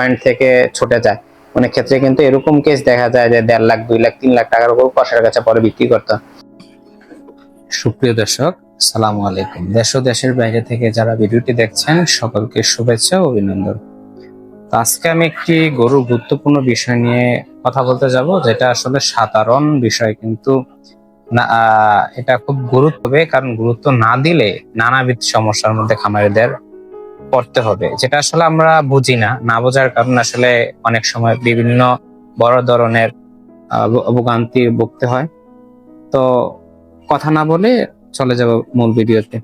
Point থেকে ছুটে যায়। অনেক ক্ষেত্রে কিন্তু এরকম কেস দেখা যায় যে দেড় লাখ, দুই লাখ, তিন লাখ টাকার গরু কষার কাছে পরে বিক্রি করতে। সুপ্রিয় দর্শক সালাম আলাইকুম। দেশ দেশের বাইরে থেকে যারা ভিডিওটি দেখছেন, সকলকে শুভেচ্ছা অভিনন্দন। তো আজকে আমি একটি গরুর গুরুত্বপূর্ণ বিষয় নিয়ে কথা বলতে যাব, যেটা আসলে সাধারণ বিষয় কিন্তু না এটা খুব গুরুত্ব হবে, কারণ গুরুত্ব না দিলে নানাবিধ সমস্যার মধ্যে খামারিদের পড়তে হবে, যেটা আসলে আমরা বুঝি না। না বোঝার কারণে আসলে অনেক সময় বিভিন্ন বড় ধরনের ভোগান্তি ভুগতে হয়। তো কথা না বলে চলে যাব মূল ভিডিওতে।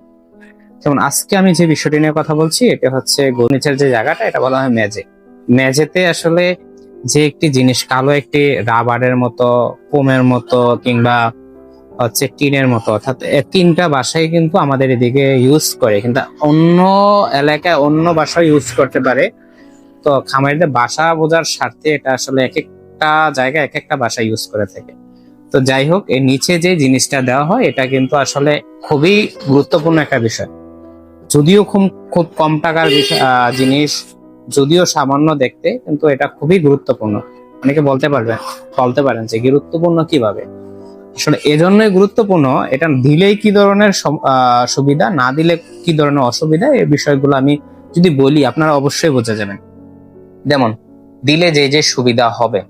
যেমন আজকে আমি যে বিষয়টি নিয়ে কথা বলছি, এটা হচ্ছে নিচের যে জায়গাটা, এটা বলা হয় মেজে মেঝেতে আসলে যে একটি জিনিস, কালো একটি রাবারের মতো পোমের মতো কিংবা হচ্ছে টিনের মতো। অর্থাৎ তিনটা বাসায় কিন্তু আমাদের এদিকে ইউজ করে। কিন্তু অন্য এলাকায় অন্য বাসা ইউজ করতে পারে। তো খামারিদের বাসা বোঝার স্বার্থে এটা আসলে এক একটা জায়গায় এক একটা বাসা ইউজ করে থাকে। তো যাই হোক, এর নিচে যে জিনিসটা দেওয়া হয়, এটা কিন্তু আসলে খুবই গুরুত্বপূর্ণ একটা বিষয়। যদিও খুব খুব কম টাকার জিনিস, যদিও সামান্য দেখতে, কিন্তু এটা খুবই গুরুত্বপূর্ণ। অনেকে বলতে পারবেন বলতে পারেন যে গুরুত্বপূর্ণ কীভাবে? আসলে এজন্যই গুরুত্বপূর্ণ, এটা দিলেই কি ধরনের সুবিধা, না দিলে কি ধরনের অসুবিধা, এই বিষয়গুলো আমি যদি বলি, আপনারা অবশ্যই বুঝে যাবেন। যেমন, দিলে যে যে সুবিধা হবে।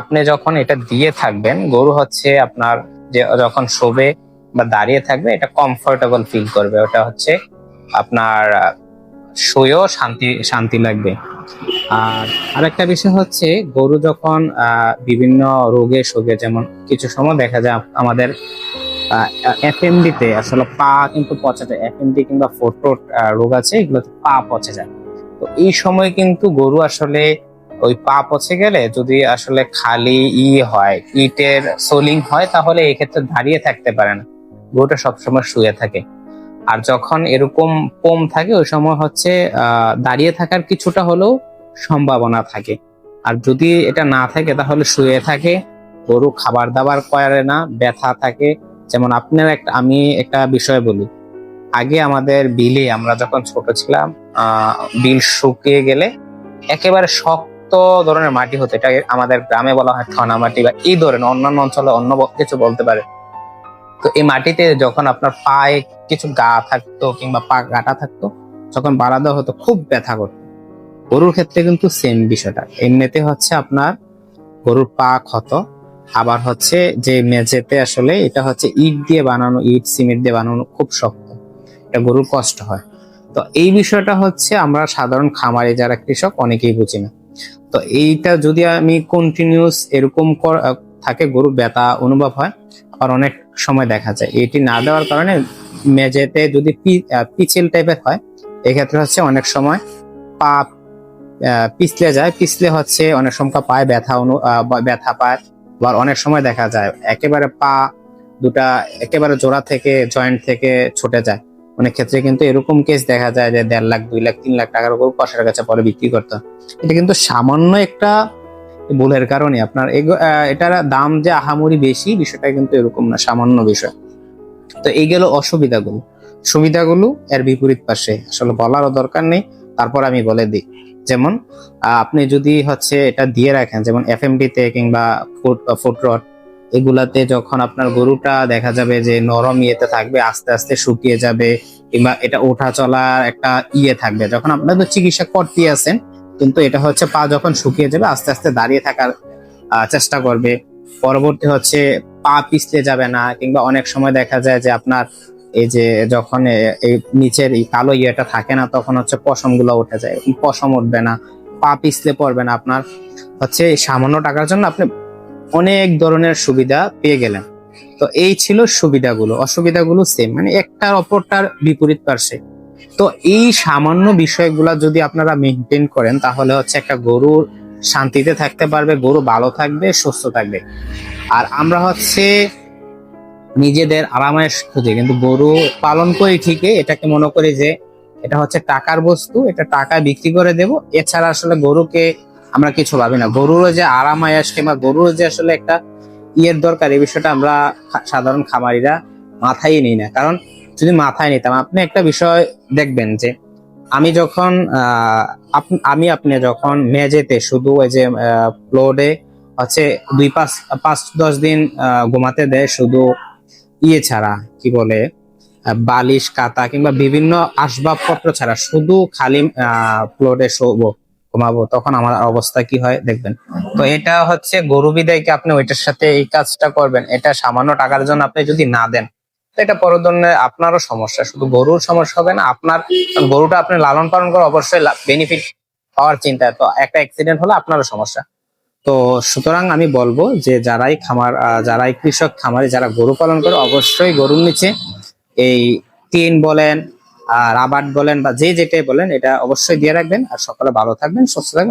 আপনি যখন এটা দিয়ে থাকবেন, গরু হচ্ছে আপনার যে, যখন শোবে বা দাঁড়িয়ে থাকবে, এটা কমফোর্টেবল ফিল করবে। ওটা হচ্ছে আপনার শুয়েও শান্তি শান্তি লাগবে। আর আরেকটা বিষয় হচ্ছে, গরু যখন বিভিন্ন রোগে শোগে যেমন কিছু সময় দেখা যায় আমাদের এফএমডি তে, আসলে পা কিন্তু যায় এফএমডি কিংবা ফোটোট রোগ আছে, এগুলোতে পা পচে যায়। তো এই সময় কিন্তু গরু আসলে ওই পা পচে গেলে যদি আসলে খালি ই হয়, ইটের সোলিং হয়, তাহলে এক্ষেত্রে দাঁড়িয়ে থাকতে পারে না। গরুটা সবসময় শুয়ে থাকে। আর যখন এরকম পোম থাকে, ওই সময় হচ্ছে দাঁড়িয়ে থাকার কিছুটা হলেও সম্ভাবনা থাকে। আর যদি এটা না থাকে, তাহলে শুয়ে থাকে, গরু খাবার দাবার করে না, ব্যথা থাকে। যেমন আপনার একটা, আমি একটা বিষয় বলি। আগে আমাদের বিলে আমরা যখন ছোট ছিলাম বিল শুকিয়ে গেলে একেবারে শক্ত ধরনের মাটি হতো। এটা আমাদের গ্রামে বলা হয় ঠনা মাটি বা এই ধরনের, অন্যান্য অঞ্চলে অন্য কিছু বলতে পারে। তো এই মাটিতে যখন আপনার পায়ে কিছু গা থাকতো কিংবা পা গাটা থাকতো, যখন বাড়া দেওয়া হতো, খুব ব্যথা করতো। গরুর ক্ষেত্রে কিন্তু সেম বিষয়টা। এমনিতে হচ্ছে আপনার গরুর পা ক্ষত, আবার হচ্ছে যে মেঝেতে আসলে এটা হচ্ছে ইট দিয়ে বানানো, ইট, সিমেন্ট দিয়ে বানানো খুব শক্ত। এটা গরুর কষ্ট হয়। তো এই বিষয়টা হচ্ছে আমরা সাধারণ খামারে যারা কৃষক, অনেকেই বুঝি না। তো এইটা যদি আমি কন্টিনিউস এরকম থাকে গরু ব্যথা অনুভব হয় আর অনেক সময় দেখা যায়। এটি না দেওয়ার কারণে মেঝেতে যদি পি- আহ, টাইপের হয় এক্ষেত্রে হচ্ছে অনেক সময় পা পিছলে যায়। পিছলে হচ্ছে অনেক সময় পায়ে ব্যথা অনু ব্যথা পায় আবার অনেক সময় দেখা যায়। একেবারে পা দুটা একেবারে জোড়া থেকে জয়েন্ট থেকে ছুটে যায়। অনেক ক্ষেত্রে কিন্তু এরকম কেস দেখা যায় যে দেড় লাখ দুই লাখ তিন লাখ টাকার উপর কষার কাছে পরে বিক্রি করতে। এটা কিন্তু সামান্য একটা ভুলের কারণে আপনার এটার দাম যে আহামরি বেশি, বিষয়টা কিন্তু এরকম না, সামান্য বিষয়। তো এই গেল অসুবিধাগুলো। সুবিধাগুলো এর বিপরীত পাশে। আসলে বলারও দরকার নেই, তারপর আমি বলে দিই। যেমন আপনি যদি হচ্ছে এটা দিয়ে রাখেন, যেমন এফএমডি তে কিংবা ফুট ফুট রড, এগুলাতে যখন আপনার গরুটা দেখা যাবে যে নরম ইয়েতে থাকবে, আস্তে আস্তে শুকিয়ে যাবে, কিংবা এটা ওঠা চলার একটা ইয়ে থাকবে, যখন আপনার তো চিকিৎসা করতে আছেন কিন্তু এটা হচ্ছে পা যখন শুকিয়ে যাবে, আস্তে আস্তে দাঁড়িয়ে থাকার চেষ্টা করবে। পরবর্তী হচ্ছে পা পিছলে যাবে না, কিংবা অনেক সময় দেখা যায় যে আপনার এই যে যখন এই নিচের এই কালো ইয়েটা থাকে না, তখন হচ্ছে পশমগুলো উঠে যায়, পশম উঠবে না, পা পিছলে পড়বে না আপনার। হচ্ছে সামান্য টাকার জন্য আপনি অনেক ধরনের সুবিধা পেয়ে গেলেন। তো এই ছিল সুবিধাগুলো, অসুবিধাগুলো সেম মানে একটার অপরটার বিপরীত পার্শ্বে। তো এই সামান্য বিষয়গুলা যদি আপনারা মেনটেন করেন, তাহলে হচ্ছে একটা গরুর শান্তিতে থাকতে পারবে, গরু ভালো থাকবে, সুস্থ থাকবে। আর আমরা হচ্ছে নিজেদের আরামায়েশ খুঁজে, কিন্তু গরু পালন করি ঠিকই, এটাকে মনে করি যে এটা হচ্ছে টাকার বস্তু, এটা টাকা বিক্রি করে দেব। এছাড়া আসলে গরুকে আমরা কিছু ভাবি না। গরুরও যে আরামায়াস কিংবা গরুর যে আসলে একটা ইয়ের দরকার, এই বিষয়টা আমরা সাধারণ খামারিরা মাথায় নিই না। কারণ যদি মাথায় নিতাম, আপনি একটা বিষয় দেখবেন যে আমি যখন আমি আপনি যখন মেঝেতে শুধু ওই যে প্লোডে হচ্ছে দুই পাঁচ পাঁচ দশ দিন ঘুমাতে দেয় শুধু ইয়ে ছাড়া, কি বলে বালিশ কাতা কিংবা বিভিন্ন আসবাবপত্র ছাড়া শুধু খালি প্লোডে শোবো, ঘুমাবো, তখন আমার অবস্থা কি হয় দেখবেন। তো এটা হচ্ছে গরু বিদায়কে আপনি ওইটার সাথে এই কাজটা করবেন। এটা সামান্য টাকার জন্য আপনি যদি না দেন এটা পরদন্যে আপনারও সমস্যা, শুধু গরুর সমস্যা হবে না, আপনার গরুটা আপনি লালন পালন করে অবশ্যই বেনিফিট পাওয়ার চিন্তা। তো একটা অ্যাক্সিডেন্ট হলে আপনারও সমস্যা। তো সুতরাং আমি বলব যে যারাই খামার যারাই কৃষক খামারে যারা গরু পালন করে, অবশ্যই গরুর নিচে এই টিন বলেন আর রাবার বলেন বা যে যেটাই বলেন, এটা অবশ্যই দিয়ে রাখবেন। আর সকালে ভালো থাকবেন, সুস্থ থাকবেন।